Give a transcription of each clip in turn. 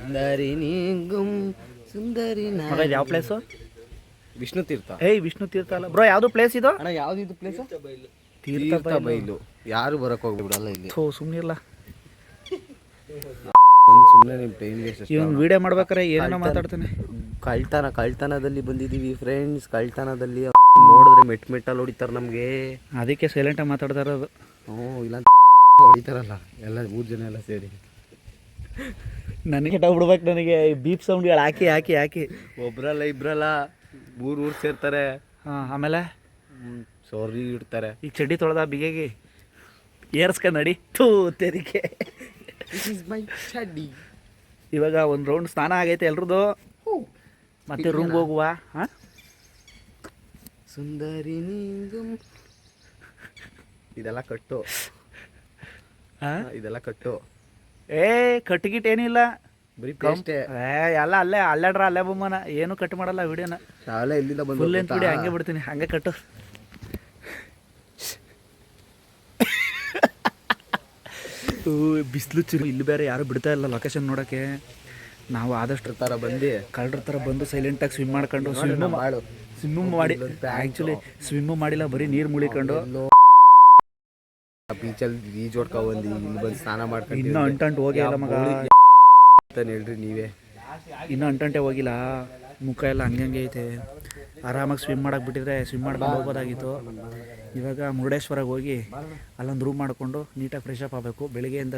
ಸುಂದರಿ ನೀಂಗುಂ ಸುಂದರಿ ಇದು ಯಾವ ಪ್ಲೇಸ್ ವಿಷ್ಣು ತೀರ್ಥ. ಏಯ್ ವಿಷ್ಣು ತೀರ್ಥ ಅಲ್ಲ. ಬ್ರೋ ಯಾವ್ದು ಪ್ಲೇಸ್ ಇದು? ಅಣ್ಣ ಯಾವ್ದಿದು ಪ್ಲೇಸ್ ತೀರ್ಥ ಬೈಲು. ಯಾರು ಬರಕ್ ಹೋಗ್ಬಿಡಲ್ಲ ಇಲ್ಲಿ. ಥೋ ಸುಮ್ಮನಿಲ್ಲ ಸುಮ್ಮನೆ ನಿಮ್ಮ ಟೈಮ್ ಇವನು ವಿಡಿಯೋ ಮಾಡ್ಬೇಕಾರೆ ಏನೋ ಮಾತಾಡ್ತಾನೆ. ಕಳ್ತನ ಕಳ್ತನದಲ್ಲಿ ಬಂದಿದೀವಿ ಫ್ರೆಂಡ್ಸ್ ಕಳ್ತನದಲ್ಲಿ ನೋಡಿದ್ರೆ ಮೆಟ್ ಮೆಟ್ಟಲ್ಲಿ ಹೊಡಿತಾರೆ ನಮಗೆ. ಅದಕ್ಕೆ ಸೈಲೆಂಟಾಗಿ ಮಾತಾಡ್ತಾ ಇರೋದು ಹ್ಞೂ ಇಲ್ಲ ಹೊಡಿತಾರಲ್ಲ. ಎಲ್ಲ ಮೂರು ಜನ ಎಲ್ಲ ಸೇರಿ. ನನಗೆ ಬಿಡ್ಬೇಕು ನನಗೆ. ಬೀಪ್ ಸೌಂಡ್ಗಳು ಹಾಕಿ ಹಾಕಿ ಹಾಕಿ. ಒಬ್ರಲ್ಲ ಇಬ್ರಲ್ಲ ಊರು ಊರು ಸೇರ್ತಾರೆ. ಹಾಂ ಆಮೇಲೆ? ಸೋರಿ ಇಡ್ತಾರೆ. ಈಗ ಚಡ್ಡಿ ತೊಳೆದ ಬಿಗೆಗೆ ಏರ್ಸ್ಕ ನಡಿ. ತೂ ತೆರಿಗೆ. ಇವಾಗ ಒಂದು ರೌಂಡ್ ಸ್ನಾನ ಆಗೈತೆ ಎಲ್ರದ್ದು ಮತ್ತೆ ರೂಮ್ಗೆ ಹೋಗುವ? ಹಾಂ? ಸುಂದರಿ ನೀಂಗುಂ ಇದೆಲ್ಲ ಕಟ್ಟು. ಹಾಂ ಇದೆಲ್ಲ ಕಟ್ಟು. ಏ ಕಟ್ಟಿಗಿಟ್ ಏನಿಲ್ಲ. ಬರೀ ಕಂ- ಏ ಎಲ್ಲ ಅಲ್ಲೇ ಅಲ್ಲಾಡ್ರ ಅಲ್ಲೇ ಬೊಮ್ಮನ ಏನು ಕಟ್ ಮಾಡಲ್ಲ ವಿಡಿಯೋನ. ಎಲ್ಲಿಂದ ಬಂದು ಫುಲ್ ಎಂತ ಹಂಗೆ ಬಿಡ್ತೀನಿ ಹಂಗೆ ಕಟ್ಟು. ಬಿಸ್ಲು ಚಿರು ಇಲ್ಲಿ ಬೇರೆ ಯಾರು ಬಿಡ್ತಾ ಇಲ್ಲ ಲೊಕೇಶನ್ ನೋಡಕ್ಕೆ. ನಾವು ಆದಷ್ಟು ತರ ಬಂದು ಕಳ್ಳರ ತರ ಬಂದು ಸೈಲೆಂಟಾಗಿ ಸ್ವಿಮ್ ಮಾಡ್ಕೊಂಡು ಸ್ವಿಮ್ ಸ್ವಿಮ್ಮು ಮಾಡಿ ಆ್ಯಕ್ಚುಲಿ ಸ್ವಿಮ್ಮು ಮಾಡಿಲ್ಲ ಬರೀ ನೀರು ಮುಳಿಕೊಂಡು ಎಲ್ಲೋ ಬೀಚಲ್ಲಿ ಈಜ್ ಹೊಡ್ಕೊ ಬಂದು ಇಲ್ಲಿ ಬಂದು ಸ್ನಾನ ಮಾಡ್ಕೊಂಡು ಇನ್ನೂ ಅಂಟಂಟು ಹೋಗಿ ಇಲ್ಲ ಮಗ. ಅಂತಾನೆ ಹೇಳ್ರಿ ನೀವೇ. ಇನ್ನೂ ಅಂಟಂಟೆ ಹೋಗಿಲ್ಲ. ಮುಖ ಎಲ್ಲ ಹಂಗಂಗೆ ಹಂಗೆ ಐತೆ. ಆರಾಮಾಗಿ ಸ್ವಿಮ್ ಮಾಡಕ್ಕೆ ಬಿಟ್ಟಿದ್ರೆ ಸ್ವಿಮ್ ಮಾಡ್ಕೊಂಡು ಹೋಗೋದಾಗಿತ್ತು ಇವಾಗ ಮುರುಡೇಶ್ವರಕ್ಕೆ ಹೋಗಿ ಅಲ್ಲೊಂದು ರೂಮ್ ಮಾಡಿಕೊಂಡು ನೀಟಾಗಿ ಫ್ರೆಶ್ ಅಪ್ ಆಗಬೇಕು. ಬೆಳಿಗ್ಗೆಯಿಂದ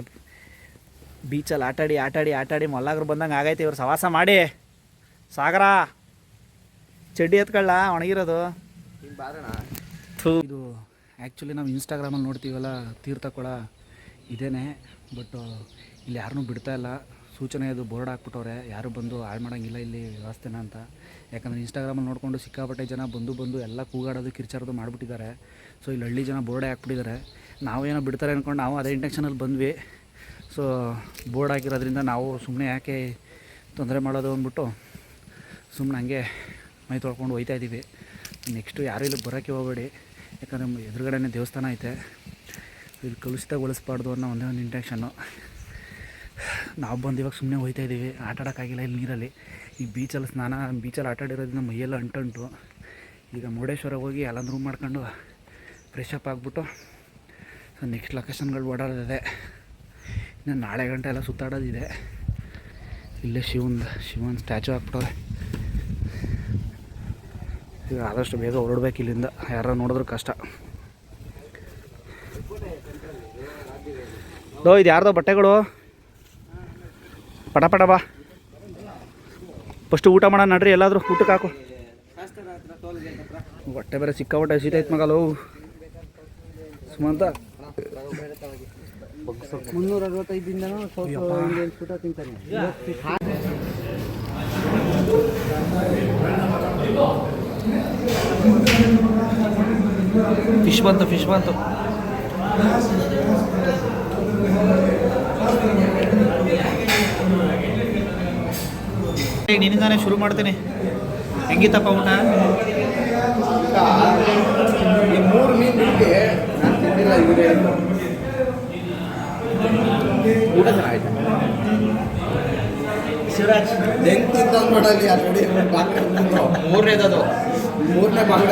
ಬೀಚಲ್ಲಿ ಆಟಾಡಿ ಆಟಾಡಿ ಆಟಾಡಿ ಮಲ್ಲಾಗ್ರು ಬಂದಂಗೆ ಆಗೈತೆ. ಇವ್ರು ಸವಾಸ ಮಾಡಿ. ಸಾಗರ ಚಡ್ಡಿ ಎತ್ಕೊಳ್ಳ ಒಣಗಿರೋದು. ಇದು ಆ್ಯಕ್ಚುಲಿ ನಾವು ಇನ್ಸ್ಟಾಗ್ರಾಮಲ್ಲಿ ನೋಡ್ತೀವಲ್ಲ, ತೀರ್ಥಕೊಳ ಇದೇನೆ ಬಟ್ ಇಲ್ಲಿ ಯಾರನ್ನೂ ಬಿಡ್ತಾ ಇಲ್ಲ. ಸೂಚನೆ ಅದು ಬೋರ್ಡ್ ಹಾಕ್ಬಿಟ್ಟವ್ರೆ, ಯಾರು ಬಂದು ಹಾಳು ಮಾಡೋಂಗಿಲ್ಲ ಇಲ್ಲಿ ವ್ಯವಸ್ಥೆನ ಅಂತ. ಯಾಕಂದರೆ ಇನ್ಸ್ಟಾಗ್ರಾಮಲ್ಲಿ ನೋಡಿಕೊಂಡು ಸಿಕ್ಕಾಪಟ್ಟೆ ಜನ ಬಂದು ಬಂದು ಎಲ್ಲ ಕೂಗಾಡೋದು, ಕಿರ್ಚಾಡೋದು ಮಾಡಿಬಿಟ್ಟಿದ್ದಾರೆ. ಸೊ ಇಲ್ಲಿ ಹಳ್ಳಿ ಜನ ಬೋರ್ಡೇ ಹಾಕ್ಬಿಟ್ಟಿದ್ದಾರೆ. ನಾವೇನೋ ಬಿಡ್ತಾರೆ ಅಂದ್ಕೊಂಡು ನಾವು ಅದೇ ಇಂಟೆನ್ಷನಲ್ಲಿ ಬಂದ್ವಿ. ಸೊ ಬೋರ್ಡ್ ಹಾಕಿರೋದ್ರಿಂದ ನಾವು ಸುಮ್ಮನೆ ಯಾಕೆ ತೊಂದರೆ ಮಾಡೋದು ಅಂದ್ಬಿಟ್ಟು ಸುಮ್ಮನೆ ಹಂಗೆ ಮೈ ತೊಳ್ಕೊಂಡು ಹೋಯ್ತಾ ಇದ್ದೀವಿ ನೆಕ್ಸ್ಟು ಯಾರು ಇಲ್ಲಿ ಬರೋಕ್ಕೆ ಹೋಗಬೇಡಿ. ಯಾಕಂದರೆ ಎದುರುಗಡೆನೇ ದೇವಸ್ಥಾನ ಐತೆ. ಇಲ್ಲಿ ಕಲುಷಿತಗೊಳಿಸ್ಬಾರ್ದು ಅನ್ನೋ ಒಂದೇ ಒಂದು ಇಂಟೆನ್ಷನ್ನು ನಾವು ಬಂದು ಇವಾಗ ಸುಮ್ಮನೆ ಹೋಯ್ತಾ ಇದ್ದೀವಿ ಆಟ ಆಡೋಕ್ಕಾಗಿಲ್ಲ ಇಲ್ಲಿ ನೀರಲ್ಲಿ. ಈ ಬೀಚಲ್ಲಿ ಸ್ನಾನ ಬೀಚಲ್ಲಿ ಆಟ ಆಡಿರೋದ್ರಿಂದ ಮೈಯೆಲ್ಲ ಅಂಟಂಟು. ಈಗ ಮುರುಡೇಶ್ವರ ಹೋಗಿ ಎಲ್ಲಾನು ರೂಮ್ ಮಾಡ್ಕೊಂಡು ಫ್ರೆಶ್ ಅಪ್ ಆಗಿಬಿಟ್ಟು ಸೊ ನೆಕ್ಸ್ಟ್ ಲೊಕೇಶನ್ಗಳು ಓಡಾಡೋದಿದೆ. ಇನ್ನು ನಾಳೆ ಗಂಟೆ ಎಲ್ಲ ಸುತ್ತಾಡೋದಿದೆ. ಇಲ್ಲೇ ಶಿವನ್ ಶಿವನ್ ಸ್ಟ್ಯಾಚು ಹಾಕ್ಬಿಟ್ಟವ್ರೆ. ಈಗ ಆದಷ್ಟು ಬೇಗ ಹೊರಡ್ಬೇಕು ಇಲ್ಲಿಂದ. ಯಾರು ನೋಡಿದ್ರು ಕಷ್ಟ. ದೋ ಇದು ಯಾರ್ದೋ ಬಟ್ಟೆಗಳು? ಪಟ ಪಟ ಬಾ. ಫಸ್ಟ್ ಊಟ ಮಾಡೋಣ ನಡ್ರಿ ಎಲ್ಲಾದರೂ ಊಟಕ್ಕೆ ಹಾಕು. ಬಟ್ಟೆ ಬೇರೆ ಸಿಕ್ಕಾಪಟ್ಟೆ ಹಸಿತೈತೆ ಮಗಲು ಸುಮಂತ. ಮುನ್ನೂರ ಅರವತ್ತೈದಿಂದ ತಿಂತಾನೆ. ಫಿಶ್ ಬಂತು ಫಿಶ್ ಬಂತು. ನಿನ್ನಿಂದಾನೆ ಶುರು ಮಾಡ್ತೀನಿ. ಹೆಂಗಿತ್ತಪ್ಪ ಊಟ? ಮೂರು ಮೀನು ನಾನು ತಿಂದಿಲ್ಲ ಇವ್ರು ಊಟ ಶಿವರಾಜ್. ಹೆಂಗ್ ತಿಂತ ಮೂರನೇದದು. ಮೂರನೇ ಭಾಗ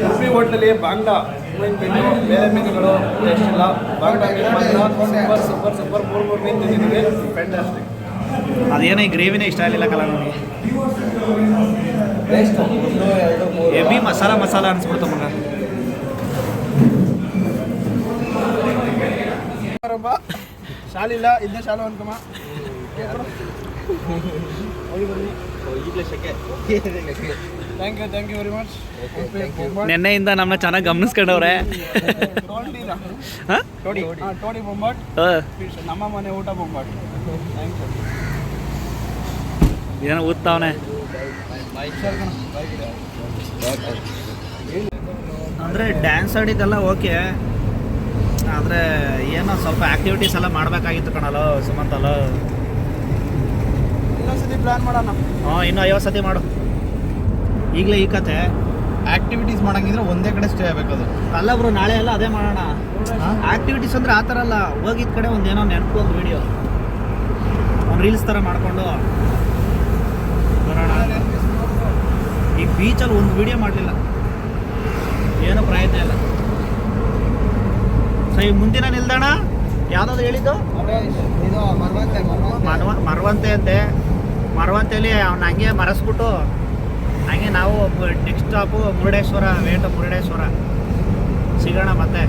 ಉಡುಪಿ ಹೋಟ್ಲಲ್ಲಿ ಬಾಂಗ್ಡಾ ಮೀನು ಮೀನು ಬೇರೆ ಮೀನುಗಳು ಟೇಸ್ಟ್ ಇಲ್ಲ. ಬಾಂಗ್ಡ ಮೀನು ಮಾತ್ರ ಸೂಪರ್ ಸೂಪರ್ ಸೂಪರ್ ಮೂರು ಮೂರು ಮೀನು ತಿಂದಿದ್ದೀವಿ. ಫ್ಯಾಂಟಾಸ್ಟಿಕ್ ಅದೇನೋ ಈ ಗ್ರೇವಿನೇ ಇಷ್ಟ ಆಗಲಿಲ್ಲ ಕಲ ಮೂರು. ಎಬಿ ಮಸಾಲ ಮಸಾಲ ಅನ್ಸ್ಬಿಡ್ತು ಮಗ. ಶಾಲಿಲ್ಲ ಇದನ್ನೇ ಶಾಲು ಅನ್ಕಮ್ಮ ಹೋಗಿ ಬನ್ನಿ thank you thank you very much ನಿನ್ನೆಯಿಂದ ನಮ್ಮನ್ನ ಚೆನ್ನಾಗಿ ಗಮನಿಸ್ಕೊಂಡವ್ರೆ. ನಮ್ಮ ಮನೆ ಊಟ ಬೊಂಬಾಟ್ ಥ್ಯಾಂಕ್ ಯು ಏನೋ ಓದ್ತಾವನೆ ಅಂದರೆ ಡ್ಯಾನ್ಸ್ ಆಡಿದ್ದೆಲ್ಲ ಓಕೆ ಆದರೆ ಏನೋ ಸ್ವಲ್ಪ ಆ್ಯಕ್ಟಿವಿಟೀಸ್ ಎಲ್ಲ ಮಾಡಬೇಕಾಗಿತ್ತು ಕಣಲ್ಲೋ ಸುಮಂತಲ್ಲ ಇನ್ನೊಂದ್ಸತಿ ಪ್ಲಾನ್ ಮಾಡೋಣ. ಹಾಂ ಇನ್ನೂ ಐವತ್ತು ಸತಿ ಮಾಡು. ಈಗಲೇ ಈ ಕತೆ. ಆಕ್ಟಿವಿಟೀಸ್ ಮಾಡಂಗಿದ್ರೆ ಒಂದೇ ಕಡೆ ಸ್ಟೇ ಆಗಬೇಕದು ಅಲ್ಲ ಬ್ರೋ ನಾಳೆ ಎಲ್ಲ ಅದೇ ಮಾಡೋಣ. ಆಕ್ಟಿವಿಟೀಸ್ ಅಂದ್ರೆ ಆ ಥರ ಅಲ್ಲ ಹೋಗಿದ ಕಡೆ ಒಂದು ಏನೋ ನೆನಪು ಒಂದು ವಿಡಿಯೋ ಒಂದು ರೀಲ್ಸ್ ಥರ ಮಾಡಿಕೊಂಡು ಬರೋಣ ಈ ಬೀಚಲ್ಲಿ ಒಂದು ವಿಡಿಯೋ ಮಾಡಲಿಲ್ಲ. ಏನೋ ಪ್ರಯತ್ನ ಇಲ್ಲ. ಸೊ ಈ ಮುಂದಿನ ನಿಲ್ದಾಣ ಯಾವ್ದಾದ್ರು ಹೇಳಿದ್ದು? ಇದು ಮರವಂತೆ. ಮರವ ಮರವಂತೆ ಅಂತೆ. ಮರವಂತೆಯಲ್ಲಿ ಅವ್ನ ಹಂಗೆ ಮರೆಸ್ಬಿಟ್ಟು ಹಂಗೆ ನಾವು ನೆಕ್ಸ್ಟ್ ಸ್ಟಾಪು ಮುರುಡೇಶ್ವರ ವೇಟ ಮುರುಡೇಶ್ವರ. ಸಿಗೋಣ ಮತ್ತೆ.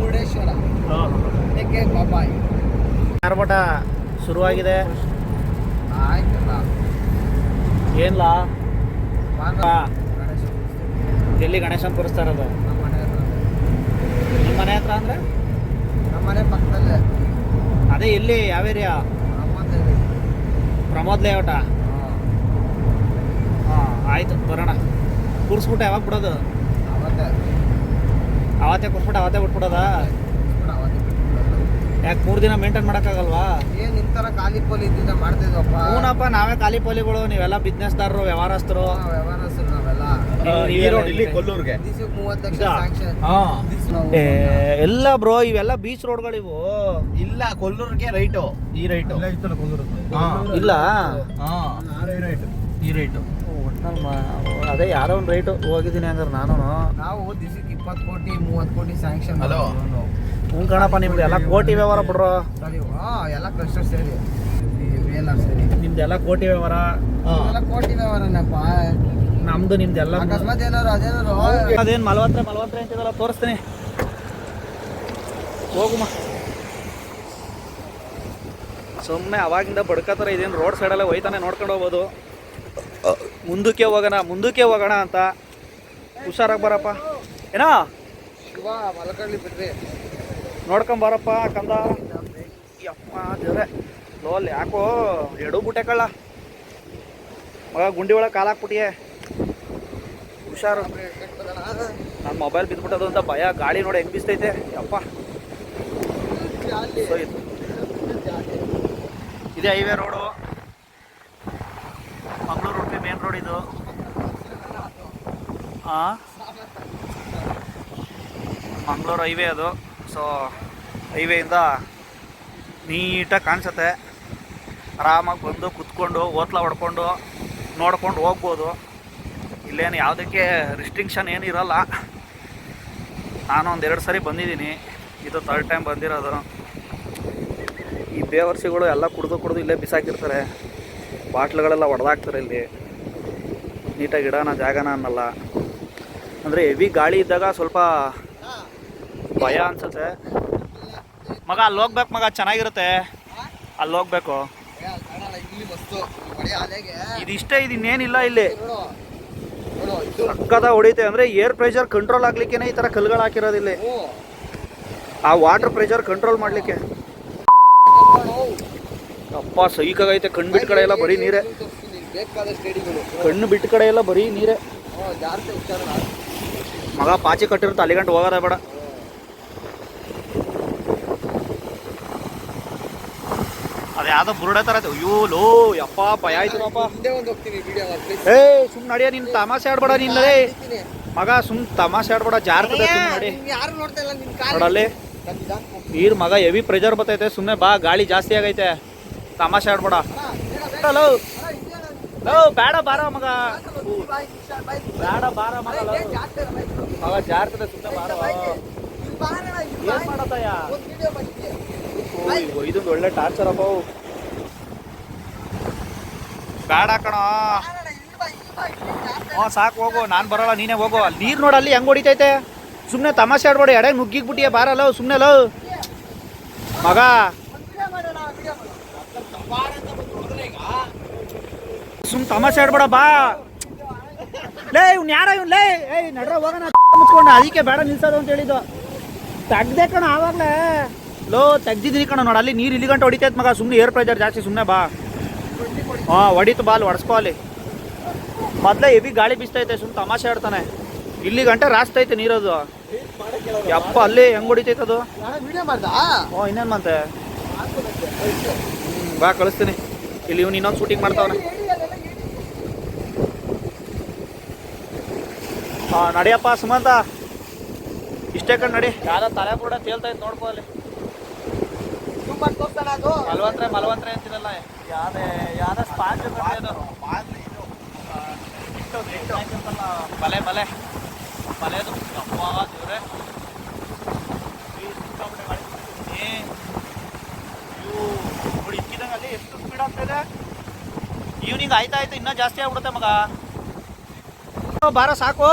ಮುರುಡೇಶ್ವರ. ಶುರುವಾಗಿದೆ. ಆಯ್ತಲ್ಲ. ಏನ್ಲಾ? ಎಲ್ಲಿ ಗಣೇಶನ್ ಕೂರಿಸ್ತಾ ಇರೋದು? ನಮ್ಮ ಮನೆ ಹತ್ರ. ಅಂದ್ರೆ? ನಮ್ಮ ಮನೆ ಪಕ್ಕದಲ್ಲೇ. ಅದೇ ಇಲ್ಲಿ ಯಾವ ಏರಿಯಾ ಪ್ರಮೋದ್ ಲೇಔಟ ಹಾಂ ಆಯ್ತು ಬರೋಣ. ಕೂರಿಸ್ಬಿಟ್ಟು ಯಾವಾಗ ಬಿಡೋದು? ಅವತ್ತೇ. ಕೂರ್ಸ್ಬಿಟ್ಟು ಅವತ್ತೇ ಬಿಟ್ಬಿಡೋದಾ. ಯಾಕೆ ಮೂರು ದಿನ ಮೇಂಟೈನ್ ಮಾಡೋಕ್ಕಾಗಲ್ವಾ? ಏನು ನಿಮ್ಮ ತರ ಖಾಲಿ ಪೋಲಿ ಇದ್ದಿದ್ದ ಮಾಡ್ತಿದ್ವಪ್ಪ. ಹೂನಪ್ಪ ನಾವೇ ಖಾಲಿ ಪೋಲಿಗಳು ನೀವೆಲ್ಲ ಬಿಸ್ನೆಸ್ದಾರರು ವ್ಯವಹಾರಸ್ಥರು. ನಾವು ರೋಡ್ ಇಲ್ಲಿ ಕೊಲ್ಲೂರ್ಗೆ ಎಲ್ಲ ಬ್ರೋ ಇವೆಲ್ಲ ಬೀಚ್ ರೋಡ್ಗಳಿವು ಇಲ್ಲ ಕೊಲ್ಲೂರ್ಗೆ ರೈಟು ಈ ರೈಟು ಇಲ್ಲ ಈ ರೈಟು ಒಟ್ನಲ್ಲಿ ಮಾ- ಅದೇ ಯಾರೋ ಒಂದು ರೈಟು ಹೋಗಿದ್ದೀನಿ ಹಂಗಾರೆ ನಾನು ನಾವು ದಿವ್ಸಕ್ಕೆ ಇಪ್ಪತ್ತು ಕೋಟಿ ಮೂವತ್ತು ಕೋಟಿ ಸ್ಯಾಂಕ್ಷನ್ Hello? ಹ್ಞೂ ಕಣಪ್ಪ ನಿಮ್ದು ಎಲ್ಲ ಕೋಟಿ ವ್ಯವಹಾರ ಬಿಡ್ರೋ ಸರಿ ಹಾ ಎಲ್ಲ ಕ್ಲಸ್ಟರ್ ಸೇರಿ ಸೇರಿ ನಿಮ್ದೆಲ್ಲ ಕೋಟಿ ವ್ಯವಹಾರ ಎಲ್ಲ ಕೋಟಿ ವ್ಯವಹಾರನಪ್ಪ ನಮ್ದು ನಿಮ್ದೆಲ್ಲ ಅಕಸ್ಮಾತ್ ಏನಾರು ಅದೇನಾರು ಅದೇನು ಮಲವತ್ರೆ ಮಲವತ್ರೆ ಅಂತಿದಲ್ಲ ತೋರಿಸ್ತೀನಿ. ಹೋಗುಮ. ಸುಮ್ಮನೆ ಅವಾಗಿಂದ ಬಡ್ಕೋತಾರೆ ಇದೇನು ರೋಡ್ ಸೈಡಲ್ಲೇ ಹೋಯ್ತಾನೆ ನೋಡ್ಕೊಂಡು ಹೋಗ್ಬೋದು. ಮುಂದಕ್ಕೆ ಹೋಗೋಣ ಮುಂದಕ್ಕೆ ಹೋಗೋಣ ಅಂತ. ಹುಷಾರಾಗಿ ಬರಪ್ಪ. ಏನೋ? ಮಲಕಳ್ಳಿ ಬಿಡ್ರಿ. ನೋಡ್ಕೊಂಬರಪ್ಪ ಕಂದ. ಯಪ್ಪ ದೇವ್ರೆ. ಲೋಲ್ ಯಾಕೋ ಎಡು ಬುಟ್ಟೆ ಕಳ್ಳ. ಮಗ ಗುಂಡಿ ಒಳಗೆ ಕಾಲು ಹಾಕ್ಬಿಟ್ಟಿಯೇ. ಹುಷಾರು. ನನ್ನ ಮೊಬೈಲ್ ಬಿದ್ಬಿಟ್ಟದು ಅಂತ ಭಯ ಗಾಳಿ ನೋಡಿ ಹೆಂಗೆ ಬಿಸ್ತೈತೆ. ಅಪ್ಪ ಇದು ಇದೆ highway road. Mangaluru road main road ಇದು. ಹಾಂ ಮಂಗಳೂರು ಹೈವೇ ಅದು. ಸೊ ಹೈವೇಯಿಂದ ನೀಟಾಗಿ ಕಾಣಿಸುತ್ತೆ. ಆರಾಮಾಗಿ ಬಂದು ಕುತ್ಕೊಂಡು ಓತ್ಲ ಹೊಡ್ಕೊಂಡು ನೋಡ್ಕೊಂಡು ಹೋಗ್ಬೋದು. ಇಲ್ಲೇನು ಯಾವುದಕ್ಕೆ ರಿಸ್ಟ್ರಿಕ್ಷನ್ ಏನು ಇರಲ್ಲ. ನಾನು ಒಂದೆರಡು ಸಾರಿ ಬಂದಿದ್ದೀನಿ. ಇದು ಥರ್ಡ್ ಟೈಮ್ ಬಂದಿರೋದು. ಈ ಬೇವರ್ಸಿಗಳು ಎಲ್ಲ ಕುಡಿದು ಕುಡಿದು ಇಲ್ಲೇ ಬಿಸಾಕಿರ್ತಾರೆ. ಬಾಟ್ಲುಗಳೆಲ್ಲ ಒಡೆದಾಗ್ತಾರೆ ಇಲ್ಲಿ. ನೀಟಾಗಿ ಇಡೋಣ ಜಾಗನ ಅನ್ನಲ್ಲ. ಅಂದರೆ ಹೆವಿ ಗಾಳಿ ಇದ್ದಾಗ ಸ್ವಲ್ಪ ಭಯ ಅನ್ಸುತ್ತೆ. ಮಗ ಅಲ್ಲಿ ಹೋಗ್ಬೇಕು ಮಗ ಚೆನ್ನಾಗಿರುತ್ತೆ. ಅಲ್ಲಿ ಹೋಗ್ಬೇಕು. ಇದಿಷ್ಟೇ ಇದು ಇನ್ನೇನಿಲ್ಲ ಇಲ್ಲಿ. ಸಕ್ಕದ ಹೊಡಿತೆ ಅಂದರೆ ಏರ್ ಪ್ರೆಷರ್ ಕಂಟ್ರೋಲ್ ಆಗ್ಲಿಕ್ಕೆ ಈ ಥರ ಕಲ್ಗಳು ಹಾಕಿರೋದಿಲ್ಲ. ಆ ವಾಟರ್ ಪ್ರೆಷರ್ ಕಂಟ್ರೋಲ್ ಮಾಡಲಿಕ್ಕೆ. ಅಪ್ಪ ಸೈಕಾಗೈತೆ ಕಣ್ಣು ಬಿಟ್ಟ ಕಡೆ ಎಲ್ಲ ಬರೀ ನೀರೇ. ಕಣ್ಣು ಬಿಟ್ಟ ಕಡೆ ಎಲ್ಲ ಬರೀ ನೀರೇ. ಮಗ ಪಾಚಿ ಕಟ್ಟಿರುತ್ತೆ ಅಲ್ಲಿಗಂಟು ಹೋಗೋದೇ ಬೇಡ. ಯಾವ್ದೋ ಬುರುಡೆ ತರ. ಅಯ್ಯೋ ಲೋ ಯಪ್ಪ ಭಯ ಆಯ್ತು ಹಿಂದೆ ಒಂದು ಹೋಗ್ತೀನಿ ವಿಡಿಯೋ ಏ ಸುಮ್ ನಡಿಯ ನಿನ್ ತಮಾಷೆ ಆಡ್ಬೇಡ ನಿನ್ನ ಮಗ ಸುಮ್ ತಮಾಷೆ ಆಡ್ಬೇಡ ಜಾರ್ತದೆ ಸುಮ್ ನಡಿ. ಯಾರು ನೋಡ್ತಾ ಇಲ್ಲ ನಿನ್ ಕಾಲ್ ನೋಡಲ್ಲಿ. ನೀರ್ ಮಗ ಹೆವಿ ಪ್ರೆಷರ್ ಬರ್ತೈತೆ ಸುಮ್ಮನೆ ಬಾ ಗಾಳಿ ಜಾಸ್ತಿ ಆಗೈತೆ. ತಮಾಷೆ ಆಡ್ಬೇಡ. ಹಲೋ ಲೋ ಬೇಡ ಬಾರ ಮಗ. ಬೇಡ ಬಾರ ಮಗ. ಮಗ ಜಾರ್ತದೆ ಸುಮ್ಮನೆ ಬಾರ ಏನ್ ಮಾಡತ್ತಯ್ಯ? ಇದೊಂದು ಒಳ್ಳೆ ಟಾರ್ಚರ್ ಅಪ್ಪ. ಬೇಡ ಕಣ. ಹ್ಞೂ ಸಾಕು, ಹೋಗು. ನಾನು ಬರೋಲ್ಲ, ನೀನೇ ಹೋಗು. ಅಲ್ಲಿ ನೀರು ನೋಡು, ಅಲ್ಲಿ ಹೆಂಗ್ ಹೊಡಿತೈತೆ? ಸುಮ್ಮನೆ ತಮಾಷೆ ಆಡ್ಬೇಡಿ. ಎಡೆ ನುಗ್ಗಿಗ್ಬಿಟ್ಟಿಯ ಬಾರಲ್ಲ ಸುಮ್ಮನೆ ಲವ್ ಮಗ. ಸುಮ್ ತಮಾಷೆ ಆಡ್ಬೇಡ, ಬಾ. ಲೇ, ಇವ್ನು ಯಾರ ಇವ್ನು? ಲೇ, ಏಯ್, ನಡ್ರ, ಹೋಗೋಣ. ಅದಕ್ಕೆ ಬೇಡ ನಿಲ್ಸೋದು ಅಂತ ಹೇಳಿದ್ದು. ತೆಗ್ದೆ ಕಣ ಆವಾಗಲೇ. ಲೋ ತೆಗ್ದಿದ್ದೀನಿ ಕಣ ನೋಡಿ, ಅಲ್ಲಿ ನೀರು ಇಲ್ಲಿ ಗಂಟೆ ಹೊಡಿತೈತೆ ಮಗ. ಸುಮ್ಮನೆ ಏರ್ ಪ್ರೆಷರ್ ಜಾಸ್ತಿ ಸುಮ್ಮನೆ ಬಾ. ಹಾಂ ಹೊಡಿತು ಬಾಲ್ ಹೊಡ್ಸ್ಕೊಲಿ ಹೊಡ್ಸ್ಕೊ ಅಲ್ಲಿ. ಮೊದಲೇ ಹೆವಿ ಗಾಳಿ ಬೀಸ್ತೈತೆ ಸುಮ್ ತಮಾಷೆ ಆಡ್ತಾನೆ. ಇಲ್ಲಿ ಗಂಟೆ ರಾಸ್ತೈತೆ ನೀರದು. ಯಪ್ಪ ಅಲ್ಲಿ ಹೆಂಗ್ ಹೊಡಿತೈತೆ ಅದು? ವಿಡಿಯೋ ಮಾಡ್ದಾ ಓ ಇನ್ನೇನು ಮತ್ತೆ? ಹ್ಮ್, ಬಾ ಕಳಿಸ್ತೀನಿ. ಇಲ್ಲಿ ಇವ್ನು ಇನ್ನೊಂದು ಶೂಟಿಂಗ್ ಮಾಡ್ತಾವನೆ. ಹಾಂ ನಡಿಯಪ್ಪ ಸುಮಂತ. ಇಷ್ಟೇ ಕಣ್ ನಡಿ. ಯಾರ ತಲೆ ಕೂಡ ತೇಲ್ತಾ ಇತ್ತು ನೋಡ್ಕೋ ಅಲ್ಲಿ. ಮಲ್ವಂತ್ರೆ ಮಲ್ವಂತ್ರೆ ಅಂತಿರಲ್ಲ ಯಾವ್ದೇ ಯಾವ್ದೋ ಸ್ಪಾಂಜ್ ಬಲೆ ಬಲೆ. ಬಲೆದು. ಅಪ್ಪ ದೇವ್ರೆ. ನೋಡಿ ಇಕ್ಕಿದಂಗೆ ಅಲ್ಲಿ ಎಷ್ಟು ಸ್ಪೀಡ್ ಆಗ್ತಿದೆ. ಈವ್ನಿಂಗ್ ಆಯ್ತಾ ಆಯ್ತು ಇನ್ನೂ ಜಾಸ್ತಿ ಆಗ್ಬಿಡುತ್ತೆ ಮಗ. ಬಾರ ಸಾಕು.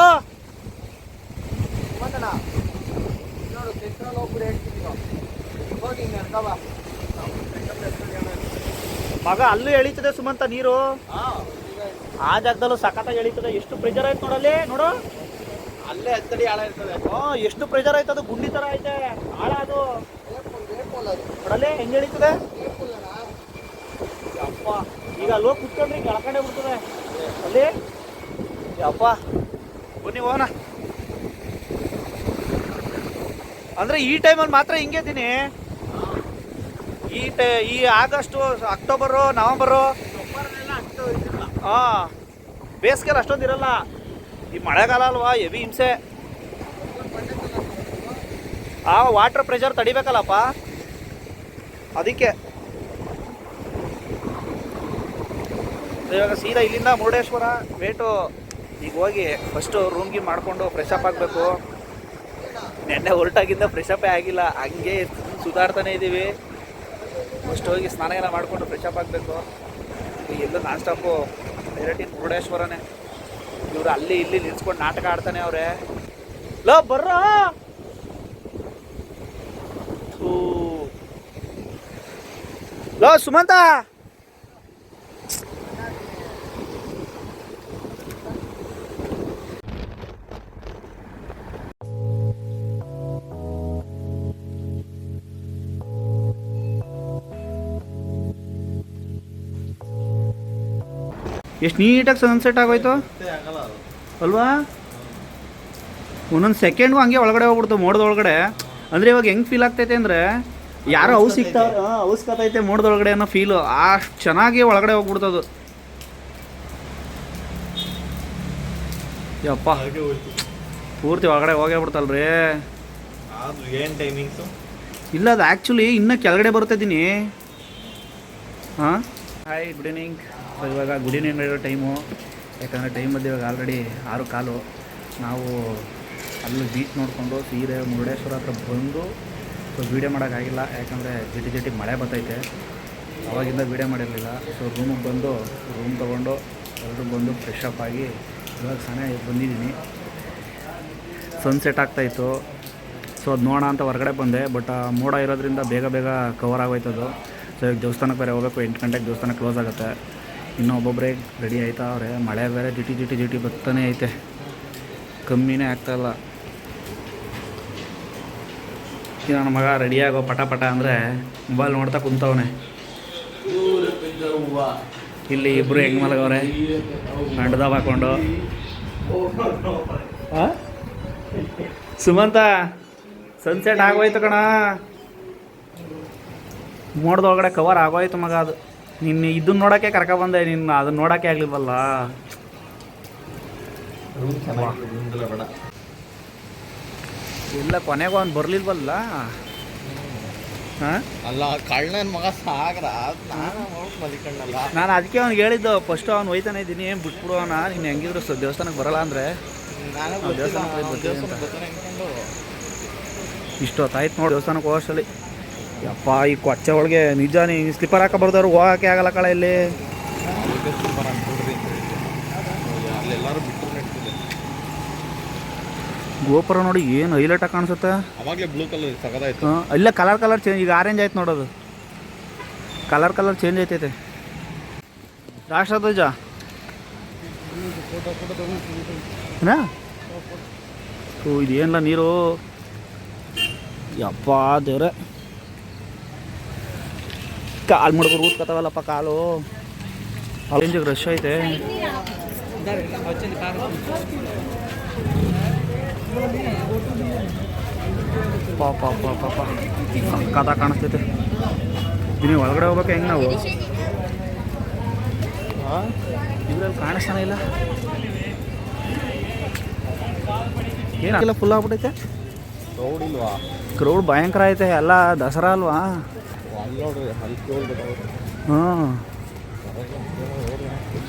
ಮಗ ಅಲ್ಲೂ ಎಳಿತದೆ ಸುಮಂತ ನೀರು. ಆ ಜಾಗದಲ್ಲೂ ಸಖತ್ತಾಗಿ ಎಳಿತದೆ. ಎಷ್ಟು ಪ್ರೆಷರ್ ಆಯ್ತು ನೋಡಲ್ಲಿ? ನೋಡು. ಅಲ್ಲೇ ಹತ್ತಡಿ ಆಳ ಇರ್ತದೆ. ಎಷ್ಟು ಪ್ರೆಷರ್ ಆಯ್ತು ಅದು? ಗುಂಡಿ ತರ ಐತೆ. ಆಳ ಅದು. ನೋಡಲ್ಲಿ ಹೆಂಗ್ ಎಳಿತದೆ? ಅಪ್ಪ ಈಗ ಅಲ್ಲೋ ಕುತ್ಕೊಂಡ್ರಿ ಹಿಂಗೆ ಎಳ್ಕೊಂಡೇ ಬಿಡ್ತದೆ. ಅಲ್ಲಿ? ಅಪ್ಪ ಬನ್ನಿ ಹೋಗೋಣ. ಅಂದ್ರೆ ಈ ಟೈಮಲ್ಲಿ ಮಾತ್ರ ಹಿಂಗೆ ಇದ್ದೀನಿ. ಈ ಟೈ, ಈ ಆಗಸ್ಟು, ಅಕ್ಟೋಬರು, ನವಂಬರು. ಹಾಂ ಬೇಸಿಗೆಲ್ಲ ಅಷ್ಟೊಂದು ಇರಲ್ಲ. ಈ ಮಳೆಗಾಲ ಅಲ್ವಾ ಹೆವಿ ಹಿಂಸೆ. ಆ ವಾಟರ್ ಪ್ರೆಷರ್ ತಡಿಬೇಕಲ್ಲಪ್ಪ. ಅದಕ್ಕೆ. ಇವಾಗ ಸೀದಾ ಇಲ್ಲಿಂದ ಮುರುಡೇಶ್ವರ ವೇಟು ಈಗ ಹೋಗಿ ಫಸ್ಟು ರೂಮ್ಗೆ ಮಾಡಿಕೊಂಡು ಫ್ರೆಶ್ ಅಪ್ ಆಗಬೇಕು. ನೆನ್ನೆ ಹೊರಟಾಗಿಂದ ಫ್ರೆಶ್ ಅಪ್ಪೇ ಆಗಿಲ್ಲ. ಹಂಗೆ ಸುಧಾರ್ತಾನೆ ಇದ್ದೀವಿ ಫಸ್ಟ್ ಹೋಗಿ ಸ್ನಾನ ಎಲ್ಲ ಮಾಡಿಕೊಂಡು ಫ್ರೆಶ್ ಅಪ್ ಆಗಬೇಕು. ಎಲ್ಲ ನಾನ್ ಸ್ಟಾಪು ಡೈರೆಕ್ಟ್ ಇನ್ ಮುರುಡೇಶ್ವರನೇ. ಇವರು ಅಲ್ಲಿ ಇಲ್ಲಿ ನಿಲ್ಸ್ಕೊಂಡು ನಾಟಕ ಆಡ್ತಾನೆ ಅವರೇ. ಲೋ, ಬರ್ರ! ಲೋ, ಸುಮಂತ! ಎಷ್ಟು ನೀಟಾಗಿ ಸನ್ಸೆಟ್ ಆಗೋಯ್ತು? ಅಲ್ವಾ? ಒಂದೊಂದು ಸೆಕೆಂಡ್ಗೂ ಹಂಗೆ ಒಳಗಡೆ ಹೋಗ್ಬಿಡ್ತು ಮೋಡದ ಒಳಗಡೆ ಅಂದರೆ ಇವಾಗ ಹೆಂಗೆ ಫೀಲ್ ಆಗ್ತೈತೆ ಅಂದರೆ ಯಾರೋ ಅವು ಸಿಗ್ತಾವೆ ಹೌಸ್ ಅವಸ್ಕತೈತೆ ಮೋಡದೊಳಗಡೆ ಅನ್ನೋ ಫೀಲು ಅಷ್ಟು ಚೆನ್ನಾಗಿ ಒಳಗಡೆ ಹೋಗ್ಬಿಡ್ತದು. ಯಪ್ಪ. ಪೂರ್ತಿ ಒಳಗಡೆ ಹೋಗೇ ಬಿಡ್ತಲ್ರಿ. ಏನು ಟೈಮಿಂಗ್ಸು ಇಲ್ಲ ಅದು ಆ್ಯಕ್ಚುಲಿ ಇನ್ನೂ ಕೆಳಗಡೆ ಬರ್ತಿದ್ದೀನಿ. ಹಾಂ? ಹಾಯ್ ಗುಡ್ ಈವ್ನಿಂಗ್ ಇವಾಗ ಗುಡ್ ಈವ್ನಿಂಗ್ ಹೇಳೋ ಟೈಮು ಯಾಕಂದರೆ ಟೈಮ್ ಬಂದು ಇವಾಗ ಆಲ್ರೆಡಿ ಆರು ಕಾಲು. ನಾವು ಅಲ್ಲಿ ಬೀಚ್ ನೋಡಿಕೊಂಡು ಸೀರೆ ಮುರುಡೇಶ್ವರ ಹತ್ರ ಬಂದು ಸೊ ವೀಡಿಯೋ ಮಾಡೋಕ್ಕಾಗಿಲ್ಲ ಯಾಕಂದರೆ ಜಿಟಿ ಜಿಟಿ ಮಳೆ ಬರ್ತೈತೆ. ಅವಾಗಿಂದ ವೀಡಿಯೋ ಮಾಡಿರಲಿಲ್ಲ. ಸೊ ರೂಮಿಗೆ ಬಂದು ರೂಮ್ ತೊಗೊಂಡು ಎಲ್ಲರೂ ಬಂದು ಫ್ರೆಶ್ ಆಗಿ ಇವಾಗ ಸಣ್ಣ ಬಂದಿದ್ದೀನಿ. ಸನ್ಸೆಟ್ ಆಗ್ತಾಯಿತ್ತು ಸೊ ಅದು ನೋಡೋಣ ಅಂತ ಹೊರಗಡೆ ಬಂದೆ. ಬಟ್ ಮೋಡ ಇರೋದ್ರಿಂದ ಬೇಗ ಬೇಗ ಕವರ್ ಆಗೋಯ್ತದು. ಸೊ ಈಗ ದೇವಸ್ಥಾನಕ್ಕೆ ಬೇರೆ ಹೋಗಬೇಕು, ಎಂಟು ಗಂಟೆಗೆ ದೇವಸ್ಥಾನ ಕ್ಲೋಸ್ ಆಗುತ್ತೆ. ಇನ್ನೂ ಒಬ್ಬೊಬ್ಬರೇ ರೆಡಿ ಆಯ್ತಾ ಅವರೇ? ಮಳೆ ಬೇರೆ ಜಿಟಿ ಜಿಟಿ ಜಿಟಿ ಬರ್ತಾನೆ ಐತೆ. ಕಮ್ಮಿನೇ ಆಗ್ತಾಯಿಲ್ಲ ಈಗ ನನ್ನ ಮಗ ರೆಡಿಯಾಗೋ ಪಟ ಪಟ ಅಂದರೆ ಮೊಬೈಲ್ ನೋಡ್ತಾ ಕುಂತವನೆ. ಇಲ್ಲಿ ಇಬ್ಬರು ಹೆಂಗೆ ಮಲಗವ್ರೆ ಗಂಡದಾವ್ ಹಾಕೊಂಡು? ಸುಮಂತ ಸನ್ಸೆಟ್ ಆಗೋಯ್ತು ಕಣ. ಮೋಡದ ಒಳಗಡೆ ಕವರ್ ಆಗೋಯ್ತು ಮಗ ಅದು. ನಿನ್ನ ಇದನ್ನ ನೋಡೋಕೆ ಕರ್ಕ ಬಂದೆ ನಿನ್ನ ಅದನ್ನ ನೋಡೋಕೆ ಆಗ್ಲಿಲ್ವಲ್ಲ? ಇಲ್ಲ ಕೊನೆಗೆ ಅವ್ನು ಬರ್ಲಿಲ್ವಲ್ಲ? ಹಾಂ? ಅಲ್ಲ ಕಳ್ಳನ ಮಗ ಸಾಗ್ರ ನಾನು ಅದಕ್ಕೆ ಅವ್ನಿಗೆ ಹೇಳಿದ್ದು ಫಸ್ಟು ಅವ್ನು ಹೋಯ್ತಾನೆ ಇದ್ದೀನಿ ಏನು ಬಿಟ್ಬಿಡು ಅವನ ನೀನು ಹೆಂಗಿದ್ರು ಸ ದೇವಸ್ಥಾನಕ್ಕೆ ಬರಲ್ಲ ಅಂದರೆ. ದೇವಸ್ಥಾನಕ್ಕೆ. ಇಷ್ಟೊತ್ತಾಯ್ತು ನೋಡಿ ದೇವಸ್ಥಾನಕ್ಕೆ ಹೋಗೋಷ್ಟಲ್ಲಿ ಯಪ್ಪ ಈ ಕೊಚ್ಚೆ ಒಳಗೆ ನಿಜ ನೀ ಸ್ಲಿಪ್ಪರ್ ಹಾಕ ಬರ್ದವ್ರು ಹೋಗಕ್ಕೆ ಆಗಲ್ಲ ಕಳ ಇಲ್ಲಿ. ಗೋಪುರ ನೋಡಿ ಏನು ಹೈಲೈಟಾಗಿ ಕಾಣಿಸುತ್ತೆ. ಅವಾಗಲೇ ಬ್ಲೂ ಕಲರ್ ಸಗದಾಯ್ತು ಹಾಂ ಇಲ್ಲ ಕಲರ್ ಕಲರ್ ಚೇಂಜ್ ಈಗ ಆರೆಂಜ್ ಆಯ್ತು ನೋಡೋದು ಕಲರ್ ಕಲರ್ ಚೇಂಜ್ ಆಯ್ತೈತೆ. ರಾಷ್ಟ್ರಧ್ವಜ. ಓ ಇದೇನಿಲ್ಲ ನೀರು? ಯಪ್ಪ ದೇವ್ರೆ. ಕಾಲು ಮುಡ್ಕೊಂಡು ಊದ್ಕೊತಾವಲ್ಲಪ್ಪ ಕಾಲು. ಆರೆಂಜಿಗೆ ರಶ್ ಐತೆ. ಪಾಪ ಪಾಪ ಪಾಪ ಸಕ್ಕತ್ತ ಕಾಣಿಸ್ತೈತೆ. ದಿನ ಒಳಗಡೆ ಹೋಗ್ಬೇಕು ಹೆಂಗೆ ನಾವು? ಇದ್ರಲ್ಲಿ ಕಾಣಿಸ್ತಾನೆ ಇಲ್ಲ. ಏನಾಗಿಲ್ಲ ಫುಲ್ ಆಗ್ಬಿಟ್ಟೈತೆ? ಕ್ರೌಡ್ ಇಲ್ವಾ? ಕ್ರೌಡ್ ಭಯಂಕರ ಐತೆ ಎಲ್ಲ ದಸರಾ ಅಲ್ವಾ? ಹ್ಞೂ.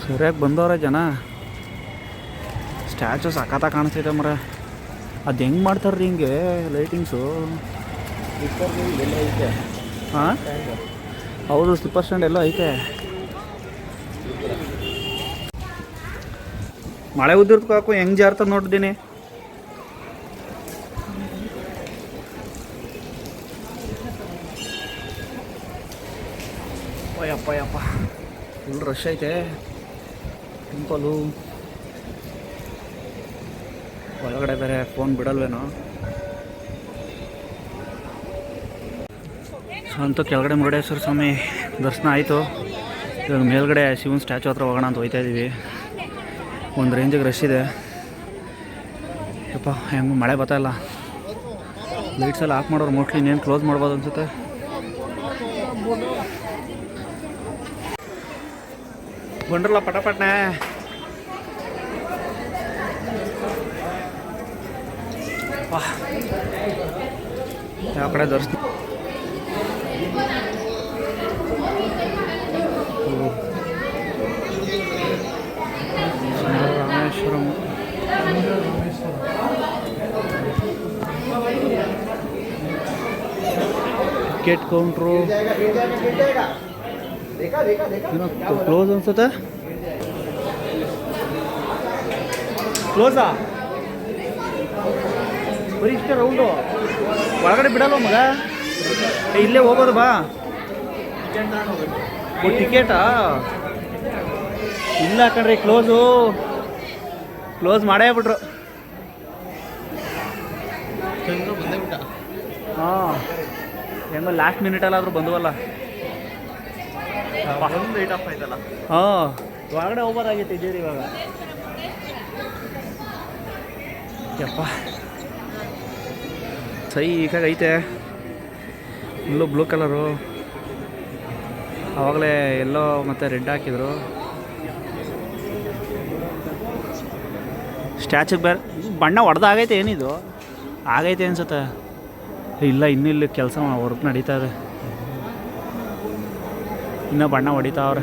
ಸರಿಯಾಗಿ ಬಂದವ್ರ ಜನ. ಸ್ಟ್ಯಾಚು ಸಖತ್ತ ಕಾಣಿಸ್ತೈತೆ ಮರ ಅದು ಹೆಂಗೆ ಮಾಡ್ತಾರ್ರಿ ಹಿಂಗೆ ಲೈಟಿಂಗ್ಸು? ಹಾಂ? ಹೌದು ಸ್ಲಿಪ್ಪರ್ ಸ್ಟ್ಯಾಂಡ್ ಎಲ್ಲ ಐತೆ. ಮಳೆ ಉದ್ದಿರ್ತ್ಕಾಕು ಹೆಂಗೆ ಜಾರ್ತ ನೋಡಿದ್ದೀನಿ ಯಪ್ಪ ಫುಲ್ ರಶ್ ಐತೆ. ಟೆಂಪಲು ಒಳಗಡೆ ಬೇರೆ ಫೋನ್ ಬಿಡಲ್ವೇನೋ. ಸೊ ಅಂತೂ ಕೆಳಗಡೆ ಮುರುಡೇಶ್ವರ ಸ್ವಾಮಿ ದರ್ಶನ ಆಯಿತು. ಇವಾಗ ಮೇಲ್ಗಡೆ ಶಿವನ ಸ್ಟ್ಯಾಚು ಹತ್ರ ಹೋಗೋಣ ಅಂತ ಹೋಯ್ತಾ ಇದ್ದೀವಿ ಒಂದು ರೇಂಜಿಗೆ ರಶ್ ಇದೆ. ಯಪ್ಪ, ಹೆಂಗೂ ಮಳೆ ಬರ್ತಾಯಿಲ್ಲ ಲೈಟ್ಸ್ ಎಲ್ಲ ಆಫ್ ಮಾಡೋರು ಮೋಸ್ಟ್ಲಿ ಇನ್ನೇನು ಕ್ಲೋಸ್ ಮಾಡ್ಬೋದು ಅನ್ಸುತ್ತೆ. ಬಂದ್ರಲ್ಲ ಪಟಪಟ್ನೆ ವಾಹ್ ಯಾವ ಕಡೆ ದರ್ಶನ ರಾಮೇಶ್ವರಂ ಟಿಕೆಟ್ ಕೌಂಟ್ರು ಕ್ಲೋಸ್ ಅನ್ಸುತ್ತೆ ಕ್ಲೋಸಾ ಬರೀ ಇಷ್ಟೇ ರೌಂಡು ಒಳಗಡೆ ಬಿಡಲ್ವ ಮಗ? ಏ, ಇಲ್ಲೇ ಹೋಗೋದು ಬಾ. ಓ ಟಿಕೆಟಾ ಇಲ್ಲ ಕಣ್ರಿ ಕ್ಲೋಸು ಕ್ಲೋಸ್ ಮಾಡೇ ಬಿಟ್ರು. ಹಾಂ. ಹೆಂಗೋ ಲಾಸ್ಟ್ ಮಿನಿಟಲ್ಲಾದರೂ ಬಂದವಲ್ಲ. ಹಾಂ. ಒಳಗಡೆ ಹೋಗ್ಬೋದಾಗಿತ್ತು ಇದ್ದೀರಿ ಇವಾಗ. ಯಪ್ಪ. ಸೈ ಐತೆ. ಫುಲ್ಲು ಬ್ಲೂ ಕಲರು ಆವಾಗಲೇ ಎಲ್ಲೋ ಮತ್ತು ರೆಡ್ ಹಾಕಿದ್ರು. ಸ್ಟ್ಯಾಚುಗೆ ಬೇರೆ ಬಣ್ಣ ಹೊಡೆದಾಗೈತೆ ಏನಿದು? ಆಗೈತೆ ಅನ್ಸುತ್ತೆ. ಇಲ್ಲ ಇನ್ನೂ ಇಲ್ಲಿ ಕೆಲಸ ವರ್ಕ್ ನಡೀತಾ ಇದೆ. ಇನ್ನೂ ಬಣ್ಣ ಹೊಡಿತಾವ್ರೆ.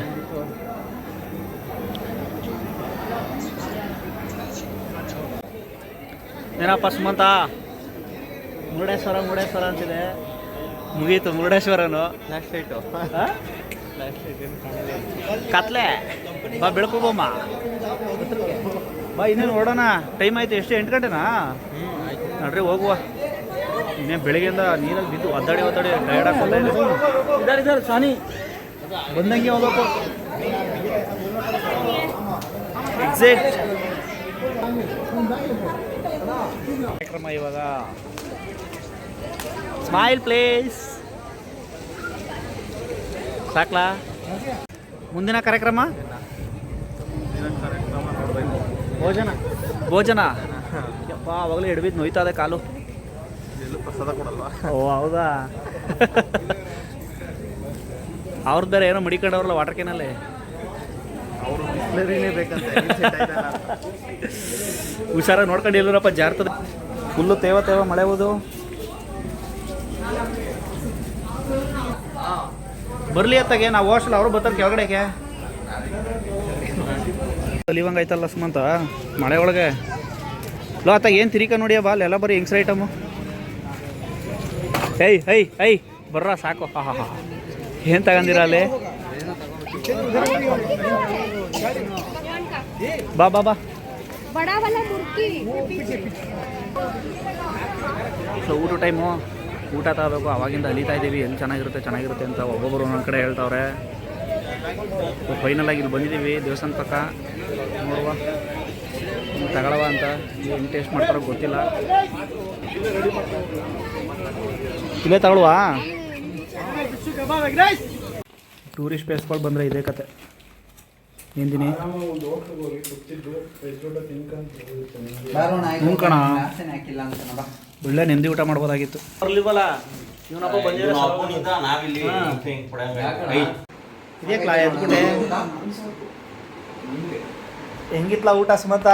ಏನಪ್ಪ ಸುಮಂತ? ಮುರುಡೇಶ್ವರ ಮುರುಡೇಶ್ವರ ಅಂತಿದೆ. ಮುಗೀತು ಮುರುಡೇಶ್ವರನು. ನೆಕ್ಸ್ಟ್ ಸೈಟು ಕತ್ಲೆ. ಬಾ ಬೆಳಕೋಬಮ್ಮ ಬಾ ಇನ್ನೇನು ಹೊಡೋಣ ಟೈಮ್ ಆಯ್ತು. ಎಷ್ಟು ಎಂಟು ಗಂಟೆನಾ? ನಡ್ರಿ ಹೋಗುವ. ಇನ್ನೇ ಬೆಳಿಗ್ಗೆಯಿಂದ ನೀರಲ್ಲಿ ಬಿದ್ದು ಒದ್ದಾಡಿ ಒದ್ದಾಡಿ ಟೈರ್ಡ್ ಆಗ್ತಾ ಇದೆ. ಸಾನಿ. ಬಂದಂಗೆ ಹೋಗಬೇಕು. ಎಕ್ಸಾಕ್ಟ್ ಕಾರ್ಯಕ್ರಮ ಇವಾಗ. ಸ್ಮೈಲ್ ಪ್ಲೇಸ್ ಸಾಕ್ಲಾ? ಮುಂದಿನ ಕಾರ್ಯಕ್ರಮ? ಭೋಜನ. ಭೋಜನ? ಯಪ್ಪ ಅವಾಗಲೇ ಹಿಡ್ಬಿದ್ದು ನೋಯ್ತಾ ಇದೆ ಕಾಲು. ಎಲ್ಲೂ ಪ್ರಸಾದ ಕೊಡಲ್ವಾ? ಓ ಹೌದಾ? ಅವ್ರದ್ದು ಬೇರೆ ಏನೋ ಮಡಿಕೊಂಡವ್ರಲ್ಲ ವಾಟರ್ ಕ್ಯಾನಲ್ಲಿ ಅವರು ಬಿಸ್ಲರಿನೇ ಬೇಕಂತ. ಹುಷಾರಾಗಿ ನೋಡ್ಕೊಂಡು ಎಲ್ಲರಪ್ಪ ಜಾರ್ತದೆ. ಫುಲ್ಲು ತೇವ ತೇವ ಮಳೆ ಹೋದು. ಬರ್ಲಿ ಅತ್ತಾಗೆ ನಾವು ಹೋಸ್ಟೆಲ್ ಅವರು ಬರ್ತಾರೆ ಕೆಳಗಡೆಗೆ ಕಲಿವಂಗ ಆಯ್ತಲ್ಲ ಸುಮಂತ ಮಳೆ ಒಳಗೆ. ಲೋ ಅತ್ತಾಗ ಏನು ತಿರಿಕ ನೋಡಿಯ ಬಾ ಎಲ್ಲ ಬರೀ ಹೆಂಗ್ಸ್ರ ಐಟಮು. ಏಯ್ ಐ ಐ ಬರ್ರ ಸಾಕು. ಹಾ ಹಾ ಹಾ. ಏನು ತಗೊಂಡಿರ ಅಲ್ಲಿ ಬಾ ಬಾ. ಬಾ ಸೊ ಊಟ ಟೈಮು ಊಟ ತಗೋಬೇಕು. ಅವಾಗಿಂದ ಅಲಿತಾ ಇದ್ದೀವಿ. ಎಲ್ಲಿ ಚೆನ್ನಾಗಿರುತ್ತೆ ಚೆನ್ನಾಗಿರುತ್ತೆ ಅಂತ ಒಬ್ಬೊಬ್ಬರು ಒಂದೊಂದು ಕಡೆ ಹೇಳ್ತಾವ್ರೆ. ಫೈನಲ್ ಆಗಿ ಇಲ್ಲಿ ಬಂದಿದ್ದೀವಿ. ದೇವಸ್ಥಾನ ಪಕ್ಕ. ನೋಡುವ. ತಗೊಳವ ಅಂತ. ಏನು ಟೇಸ್ಟ್ ಮಾಡ್ತಾರೋ ಗೊತ್ತಿಲ್ಲ. ಇಲ್ಲೇ ತಗೊಳ್ವಾ ಟೂರಿಸ್ಟ್ ಪ್ಲೇಸ್ಗಳು ಬಂದ್ರೆ ಇದೇ ಕತೆ. ಕಣ. ಒಳ್ಳೆ ನೆಮ್ಮದಿ ಊಟ ಮಾಡ್ಬೋದಾಗಿತ್ತು. ಎದ್ಬಿಟ್ಟೆ? ಹೆಂಗಿತ್ಲಾ ಊಟ ಸುಮತ?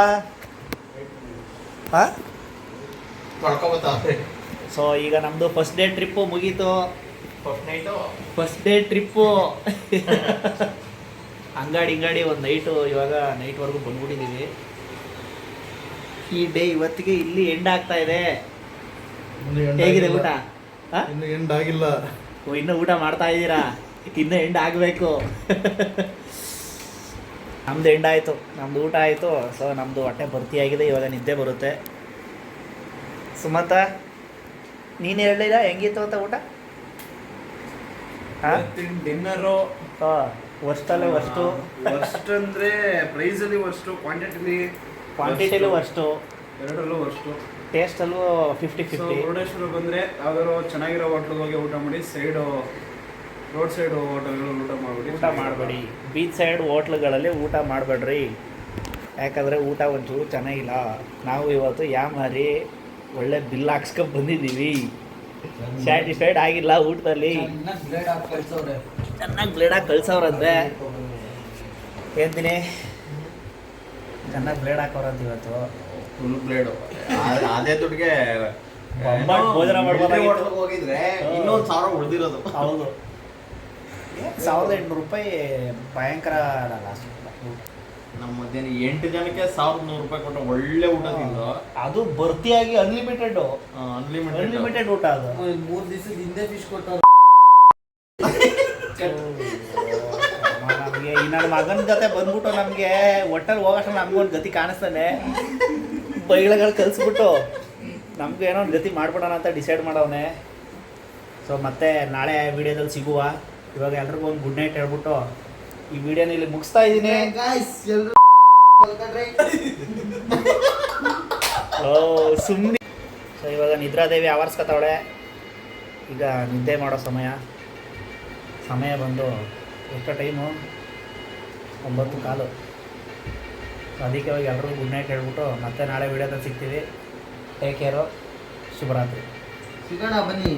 ಸೊ ಈಗ ನಮ್ಮದು ಫಸ್ಟ್ ಡೇ ಟ್ರಿಪ್ಪು ಮುಗೀತು. ಫಸ್ಟ್ ಡೇ ಟ್ರಿಪ್ಪು ಅಂಗಾಡಿ ಹಿಂಗಾಡಿ ಒಂದು ನೈಟು ಇವಾಗ ನೈಟ್ವರೆಗೂ ಬಂದ್ಬಿಟ್ಟಿದ್ದೀವಿ ಈ ಡೇ ಇವತ್ತಿಗೆ ಇಲ್ಲಿ ಎಂಡ್ ಆಗ್ತಾ ಇದೆ. ಹೇಗಿದೆ ಊಟ? ಇನ್ನು ಎಂಡ್ ಆಗಿಲ್ಲ. ಓ, ಇನ್ನೂ ಊಟ ಮಾಡ್ತಾ ಇದ್ದೀರಾ? ಇನ್ನೂ ಎಂಡ್ ಆಗಬೇಕು. ನಮ್ದು ಎಂಡ್ ಆಯಿತು. ನಮ್ದು ಊಟ ಆಯಿತು. ಸೊ ನಮ್ಮದು ಹೊಟ್ಟೆ ಭರ್ತಿಯಾಗಿದೆ ಇವಾಗ ನಿದ್ದೆ ಬರುತ್ತೆ. ಸುಮಂತ ನೀನು ಹೇಳಿಲ್ಲ ಹೆಂಗಿತ್ತು ಅಂತ ಊಟ? ಹಾಂ ಡಿನ್ನರು ವರ್ಷದಲ್ಲೇ ಅಷ್ಟು ವರ್ಸ್ಟ್ ಅಂದ್ರೆ ಪ್ರೈಸ್ ಅಲ್ಲಿ ವರ್ಸ್ಟ್ ಕ್ವಾಂಟಿಟಿಲಿ ಕ್ವಾಂಟಿಟಿಲೂ ಅಷ್ಟು ಎರಡರಲ್ಲೂ ವರ್ಸ್ಟ್ ಟೇಸ್ಟಲ್ಲೂ ಫಿಫ್ಟಿ ಸೊ ಫಿಫ್ಟಿ ಮುರುಡೇಶ್ವರ ಬಂದ್ರೆ ಯಾವ್ದಾದ್ರು ಚೆನ್ನಾಗಿರೋ ಹೋಟ್ಲಿಗೆ ಹೋಗಿ ಊಟ ಮಾಡಿ ಸೈಡ್ ರೋಡ್ ಸೈಡ್ ಹೋಟೆಲ್ಗಳು ಊಟ ಮಾಡ್ಬಿಡಿ. ಊಟ ಮಾಡಬೇಡಿ. ಬೀಚ್ ಸೈಡ್ ಹೋಟ್ಲುಗಳಲ್ಲಿ ಊಟ ಮಾಡಬೇಡ್ರಿ. ಯಾಕಂದರೆ ಊಟ ಒಂಚೂರು ಚೆನ್ನಾಗಿಲ್ಲ. ನಾವು ಇವತ್ತು ಯಾಮಾರಿ ಒಳ್ಳೆ ಬಿಲ್ ಹಾಕ್ಸ್ಕೊಂಡ್ ಬಂದಿದ್ದೀವಿ. ಸ್ಯಾಟಿಸ್ಫೈಡ್ ಆಗಿಲ್ಲ ಊಟದಲ್ಲಿ. ಚೆನ್ನಾಗಿ ಬ್ಲೇಡ್ ಹಾಕಿ ಕಳ್ಸವ್ರಂತೆ. ಏನ್ತೀನಿ ಚೆನ್ನಾಗಿ ಬ್ಲೇಡ್ ಹಾಕೋರಂತ ಇವತ್ತು. ಫುಲ್ ಬ್ಲೇಡು ಅದೇ ದುಡ್ಡಿಗೆ ಭೋಜನ ಮಾಡ್ಬೋದು ಹೋಗಿದ್ರೆ ಇನ್ನೊಂದು ಸಾವಿರ ಉಳಿದಿರೋದು. ಹೌದು. ಸಾವಿರದ ಎಂಟುನೂರು ರೂಪಾಯಿ ಭಯಂಕರ ಲಾಸ್ಟ್ ನಮ್ಮ ಮಧ್ಯಾಹ್ನ ಎಂಟು ಜನಕ್ಕೆ ಸಾವಿರದ ನೂರು ರೂಪಾಯಿ ಕೊಟ್ಟು ಒಳ್ಳೆ ಊಟ ತಿಂದು. ಅದು ಭರ್ತಿಯಾಗಿ ಅನ್ಲಿಮಿಟೆಡ್ ಅನ್ಲಿಮಿಟೆಡ್ ಅನ್ಲಿಮಿಟೆಡ್ ಊಟ ಅದು. ಮೂರು ದಿವಸದ ಹಿಂದೆ ಫಿಶ್ ಕೊಟ್ಟವ್ರು. ನಮಗೆ ನನ್ನ ಮಗನ ಜೊತೆ ಬಂದ್ಬಿಟ್ಟು ನಮಗೆ ಒಟ್ಟಲ್ಲಿ ಹೋಗೋಷ್ಟು ನಮ್ಗೊಂದು ಗತಿ ಕಾಣಿಸ್ತಾನೆ ಬೈಗಳಗಳು ಕಲಿಸ್ಬಿಟ್ಟು ನಮ್ಗೆ ಏನೋ ಒಂದು ಗತಿ ಮಾಡ್ಬಿಡೋಣ ಅಂತ ಡಿಸೈಡ್ ಮಾಡವನೆ. ಸೊ ಮತ್ತೆ ನಾಳೆ ವಿಡಿಯೋದಲ್ಲಿ ಸಿಗುವ. ಇವಾಗ ಎಲ್ರಿಗೂ ಒಂದು ಗುಡ್ ನೈಟ್ ಹೇಳ್ಬಿಟ್ಟು ಈ ವಿಡಿಯೋನ ಇಲ್ಲಿ ಮುಗಿಸ್ತಾ ಇದ್ದೀನಿ. ಸುಮ್ಮನೆ ಸೊ ಇವಾಗ ನಿದ್ರಾದೇವಿ ಆವರ್ಸ್ಕೊತಾವಳೆ. ಈಗ ನಿದ್ದೆ ಮಾಡೋ ಸಮಯ. ಸಮಯ ಬಂದು ಎಷ್ಟು ಟೈಮು. ಒಂಬತ್ತು ಕಾಲು. ಸೊ ಅದಕ್ಕೆ ಇವಾಗ ಎಲ್ರಿಗೂ ಗುಡ್ ನೈಟ್ ಹೇಳ್ಬಿಟ್ಟು ಮತ್ತೆ ನಾಳೆ ವಿಡಿಯೋದಲ್ಲಿ ಸಿಗ್ತೀವಿ. ಟೇಕ್ ಕೇರು ಶುಭರಾತ್ರಿ. ಸಿಗೋಣ ಬನ್ನಿ.